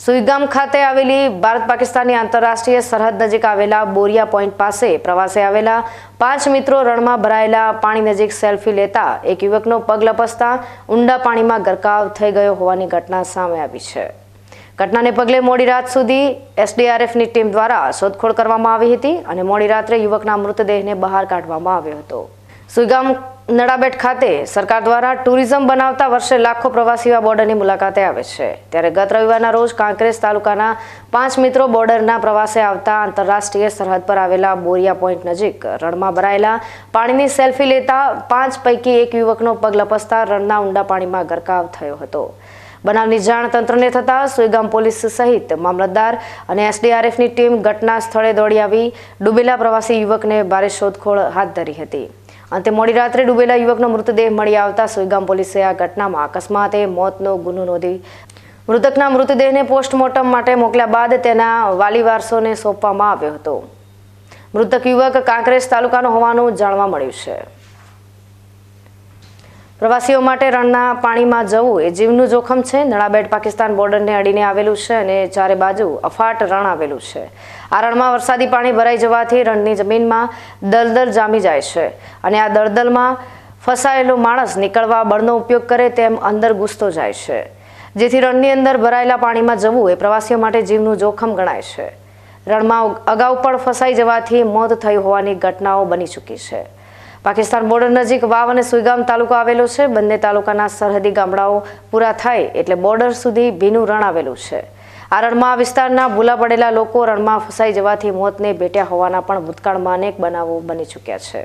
સુઈગામ ખાતે આવેલી ભારત પાકિસ્તાનની આંતરરાષ્ટ્રીય સરહદ નજીક આવેલા બોરિયા પોઈન્ટ પાસે પ્રવાસે આવેલા પાંચ મિત્રો રણમાં ભરાયેલા પાણી નજીક સેલ્ફી લેતા એક યુવકનો પગ લપસતા ઊંડા પાણીમાં ગરકાવ થઈ ગયો હોવાની ઘટના સામે આવી છે. ઘટનાને પગલે મોડી રાત સુધી એસડીઆરએફની ટીમ દ્વારા શોધખોળ કરવામાં આવી હતી અને મોડી રાત્રે યુવકના મૃતદેહને બહાર કાઢવામાં આવ્યો હતો. સુઈગામ નડાબેટ ખાતે સરકાર દ્વારા ટુરિઝમ બનાવતા વર્ષે લાખો પ્રવાસીઓ આ બોર્ડરની મુલાકાતે આવે છે. ત્યારે ગત રવિવારના રોજ કાંકરેજ તાલુકાના પાંચ મિત્રો બોર્ડરના પ્રવાસે આવતા આંતરરાષ્ટ્રીય સરહદ પર આવેલા બોરિયા પોઈન્ટ નજીક રણમાં ભરાયેલા પાણીની સેલ્ફી લેતા પાંચ પૈકી એક યુવકનો પગ લપસતા રણના ઊંડા પાણીમાં ગરકાવ થયો હતો. બનાવની જાણ તંત્રને થતાં સુઈગામ પોલીસ સહિત મામલતદાર અને એસડીઆરએફની ટીમ ઘટના સ્થળે દોડી આવી. ડૂબેલા પ્રવાસી યુવકને ભારે શોધખોળ હાથ ધરી હતી. અંતે મોડી રાત્રે ડૂબેલા યુવકનો મૃતદેહ મળી આવતા સુઈગામ પોલીસે આ ઘટનામાં અકસ્માતે મોતનો ગુનો નોંધી મૃતકના મૃતદેહને પોસ્ટમોર્ટમ માટે મોકલ્યા બાદ તેના વાલી વારસોને સોંપવામાં આવ્યો હતો. મૃતક યુવક કાંકરેજ તાલુકાનો હોવાનું જાણવા મળ્યું છે. પ્રવાસીઓ માટે રણના પાણીમાં જવું એ જીવનું જોખમ છે. નળાબેટ પાકિસ્તાન બોર્ડરને અડીને આવેલું છે અને ચારે બાજુ અફાટ રણ આવેલું છે. આ રણમાં વરસાદી પાણી ભરાઈ જવાથી રણની જમીનમાં દલદલ જામી જાય છે અને આ દલદલમાં ફસાયેલો માણસ નીકળવા બળનો ઉપયોગ કરે તેમ અંદર ઘૂસતો જાય છે. જેથી રણની અંદર ભરાયેલા પાણીમાં જવું એ પ્રવાસીઓ માટે જીવનું જોખમ ગણાય છે. રણમાં અગાઉ પણ ફસાઈ જવાથી મોત થઈ હોવાની ઘટનાઓ બની ચૂકી છે. પાકિસ્તાન બોર્ડર નજીક વાવ અને સુઈગામ તાલુકો આવેલો છે. બંને તાલુકાના સરહદી ગામડાઓ પૂરા થાય એટલે બોર્ડર સુધી ભીનું રણ આવેલું છે. આ રણમાં વિસ્તારના ભૂલા પડેલા લોકો રણમાં ફસાઈ જવાથી મોતને ભેટ્યા હોવાના પણ ભૂતકાળમાં અનેક બનાવો બની ચૂક્યા છે.